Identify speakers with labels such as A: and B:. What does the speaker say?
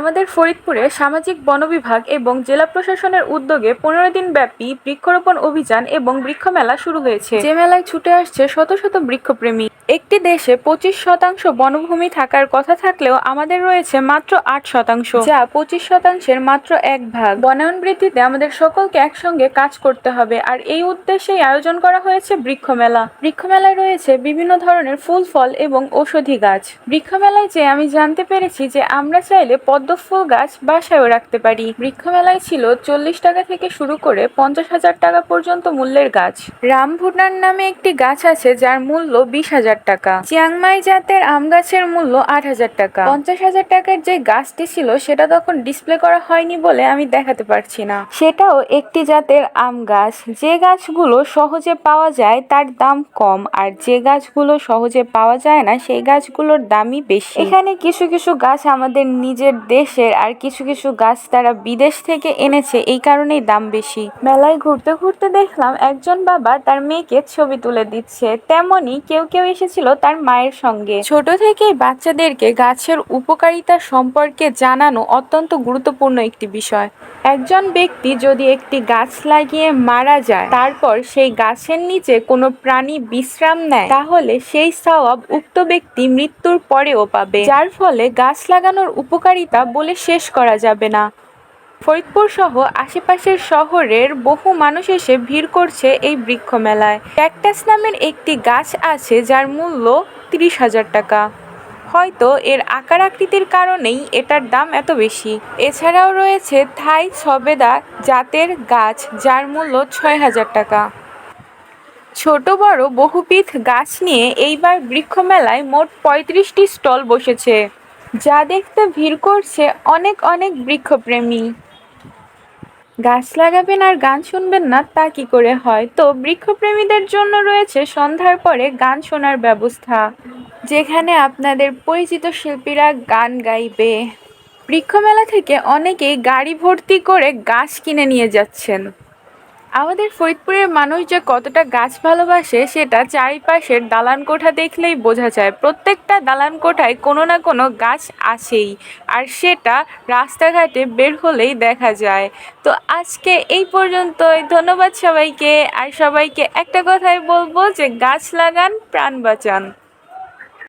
A: আমাদের ফরিদপুরে সামাজিক বন বিভাগ এবং জেলা প্রশাসনের উদ্যোগে পনেরো দিন ব্যাপী বৃক্ষরোপণ অভিযান এবং বৃক্ষ মেলা শুরু হয়েছে। যে মেলায় ছুটে আসছে শত শত বৃক্ষপ্রেমী। একটি দেশে পঁচিশ শতাংশ বনভূমি থাকার কথা থাকলেও আমাদের রয়েছে মাত্র আট শতাংশ, যা পঁচিশ শতাংশের মাত্র এক ভাগ। বনায়ন বৃদ্ধিতে আমাদের সকলকে একসঙ্গে কাজ করতে হবে, আর এই উদ্দেশ্যেই আয়োজন করা হয়েছে বৃক্ষ মেলা বৃক্ষ মেলায় রয়েছে বিভিন্ন ধরনের ফুল, ফল এবং ঔষধি গাছ। বৃক্ষ মেলায় যে আমি জানতে পেরেছি যে আমরা চাইলে পদ্ম ফুল গাছ বাসায়ও রাখতে পারি। বৃক্ষ মেলায় ছিল চল্লিশ টাকা থেকে শুরু করে পঞ্চাশ হাজার টাকা পর্যন্ত মূল্যের গাছ। রামভুটান নামে একটি গাছ আছে যার মূল্য বিশ হাজার টাকা। চিয়াংমাই জাতের আম গাছের মূল্য আট হাজার টাকা। পঞ্চাশ হাজার টাকার যে গাছটি ছিল সেটা তখন ডিসপ্লে করা হয়নি বলে আমি দেখাতে পারছি না। সেটাও একটি জাতের আম গাছ। যে গাছগুলো সহজে পাওয়া যায় তার দাম কম আর যে গাছগুলো সহজে পাওয়া যায় না সেই গাছগুলোর দামই বেশি। এখানে কিছু কিছু গাছ আমাদের নিজের দেশের আর কিছু কিছু গাছ তারা বিদেশ থেকে এনেছে, এই কারণেই দাম বেশি। মেলায় ঘুরতে ঘুরতে দেখলাম একজন বাবা তার মেয়েকে ছবি তুলে দিচ্ছে। তেমনি কেউ কেউ এসেছিল তার মায়ের সঙ্গে। ছোট থেকেই বাচ্চাদেরকে গাছের উপকারিতা সম্পর্কে জানানো অত্যন্ত গুরুত্বপূর্ণ একটি বিষয়। একজন ব্যক্তি যদি একটি গাছ লাগিয়ে মারা যায়, তারপর সেই গাছের নিচে কোনো প্রাণী বিশ্রাম নেয়, তাহলে সেই সওয়াব উক্ত ব্যক্তি মৃত্যুর পরেও পাবে। যার ফলে গাছ লাগানোর উপকারিতা বলে শেষ করা যাবে না। ফরিদপুর সহ আশেপাশের শহরের বহু মানুষ এসে ভিড় করছে এই বৃক্ষ মেলায়। ক্যাকটাস নামের একটি গাছ আছে যার মূল্য তিরিশ হাজার টাকা। হয়তো এর আকার আকৃতির কারণেই এটার দাম এত বেশি। এছাড়াও রয়েছে থাই সবেদা জাতের গাছ যার মূল্য ছয় হাজার টাকা। ছোট বড় বহুবিধ গাছ নিয়ে এইবার বৃক্ষ মেলায় মোট পঁয়ত্রিশটি স্টল বসেছে। যা দেখতে ভিড় করছে অনেক অনেক বৃক্ষপ্রেমী। গাছ লাগাবেন আর গান শুনবেন না, তা কি করে হয়? তো বৃক্ষপ্রেমীদের জন্য রয়েছে সন্ধ্যার পরে গান শোনার ব্যবস্থা, যেখানে আপনাদের পরিচিত শিল্পীরা গান গাইবে। বৃক্ষমেলা থেকে অনেকেই গাড়ি ভর্তি করে গাছ কিনে নিয়ে যাচ্ছেন। আমাদের ফরিদপুরের মানুষ যে কতটা গাছ ভালোবাসে, সেটা চারিপাশের দালান কোঠা দেখলেই বোঝা যায়। প্রত্যেকটা দালান কোঠায় কোনো না কোনো গাছ আছেই, আর সেটা রাস্তাঘাটে বের হলেই দেখা যায়। তো আজকে এই পর্যন্তই। ধন্যবাদ সবাইকে। আর সবাইকে একটা কথাই বলব যে, গাছ লাগান, প্রাণ বাঁচান।